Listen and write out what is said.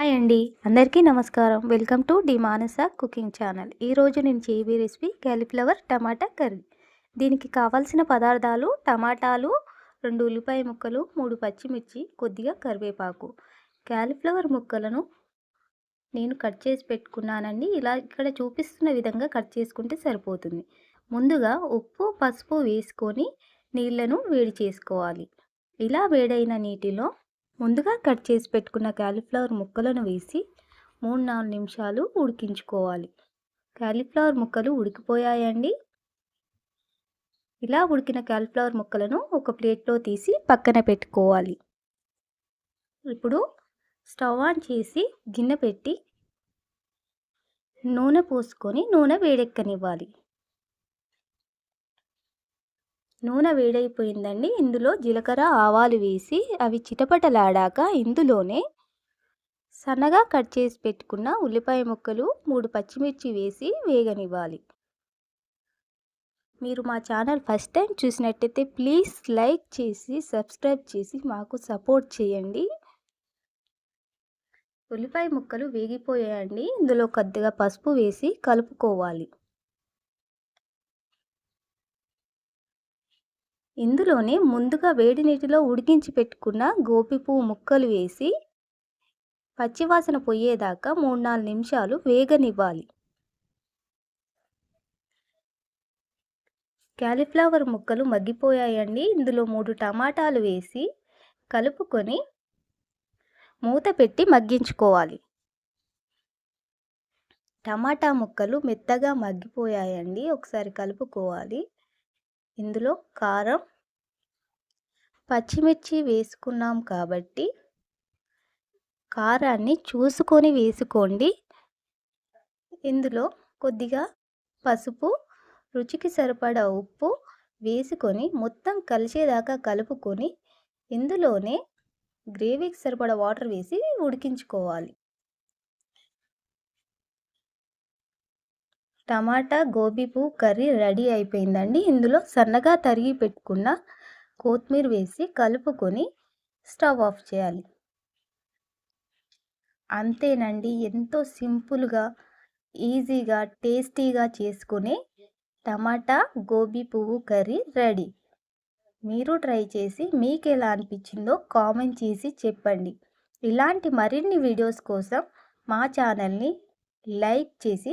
Hi అండి. అందరికీ నమస్కారం. Welcome to the Manasa cooking channel. ఈరోజు నేను చేయబోయే రెసిపీ క్యాలీఫ్లవర్ టమాటా కర్రీ. దీనికి కావాల్సిన పదార్థాలు టమాటాలు రెండు ఉల్లిపాయ ముక్కలు మూడు పచ్చిమిర్చి కొద్దిగా కరివేపాకు. క్యాలీఫ్లవర్ ముక్కలను నేను కట్ చేసి పెట్టుకున్నానండి. ఇలా ఇక్కడ చూపిస్తున్న విధంగా కట్ చేసుకుంటే సరిపోతుంది. ముందుగా ఉప్పు పసుపు వేసుకొని నీళ్ళను వేడి చేసుకోవాలి. ఇలా వేడైన నీటిలో ముందుగా కట్ చేసి పెట్టుకున్న క్యాలీఫ్లవర్ ముక్కలను వేసి మూడు నాలుగు నిమిషాలు ఉడికించుకోవాలి. క్యాలీఫ్లవర్ ముక్కలు ఉడికిపోయాయండి. ఇలా ఉడికిన క్యాలీఫ్లవర్ ముక్కలను ఒక ప్లేట్లో తీసి పక్కన పెట్టుకోవాలి. ఇప్పుడు స్టవ్ ఆన్ చేసి గిన్నె పెట్టి నూనె పోసుకొని నూనె వేడెక్కనివ్వాలి. నూనె వేడైపోయిందండి. ఇందులో జీలకర్ర ఆవాలు వేసి అవి చిటపటలాడాక ఇందులోనే సన్నగా కట్ చేసి పెట్టుకున్న ఉల్లిపాయ ముక్కలు మూడు పచ్చిమిర్చి వేసి వేగనివ్వాలి. మీరు మా ఛానల్ ఫస్ట్ టైం చూసినట్టయితే ప్లీజ్ లైక్ చేసి సబ్స్క్రైబ్ చేసి మాకు సపోర్ట్ చేయండి. ఉల్లిపాయ ముక్కలు వేగిపోయాయండి. ఇందులో కొద్దిగా పసుపు వేసి కలుపుకోవాలి. ఇందులోనే ముందుగా వేడి నీటిలో ఉడికించి పెట్టుకున్న గోపి పువ్వు ముక్కలు వేసి పచ్చివాసన పోయేదాకా మూడు నాలుగు నిమిషాలు వేగనివ్వాలి. క్యాలీఫ్లవర్ ముక్కలు మగ్గిపోయాయండి. ఇందులో మూడు టమాటాలు వేసి కలుపుకొని మూత పెట్టి మగ్గించుకోవాలి. టమాటా ముక్కలు మెత్తగా మగ్గిపోయాయండి. ఒకసారి కలుపుకోవాలి. ఇందులో కారం పచ్చిమిర్చి వేసుకున్నాం కాబట్టి కారాన్ని చూసుకొని వేసుకోండి. ఇందులో కొద్దిగా పసుపు రుచికి సరిపడా ఉప్పు వేసుకొని మొత్తం కలిసేదాకా కలుపుకొని ఇందులోనే గ్రేవీకి సరిపడా వాటర్ వేసి ఉడికించుకోవాలి. టమాటా గోబీ పువ్వు కర్రీ రెడీ అయిపోయిందండి. ఇందులో సన్నగా తరిగి పెట్టుకున్న కొత్తిమీర వేసి కలుపుకొని స్టవ్ ఆఫ్ చేయాలి. అంతేనండి ఎంతో సింపుల్గా ఈజీగా టేస్టీగా చేసుకునే టమాటా గోబీ పువ్వు కర్రీ రెడీ. మీరు ట్రై చేసి మీకు ఎలా అనిపించిందో కామెంట్ చేసి చెప్పండి. ఇలాంటి మరిన్ని వీడియోస్ కోసం మా ఛానల్ని లైక్ చేసి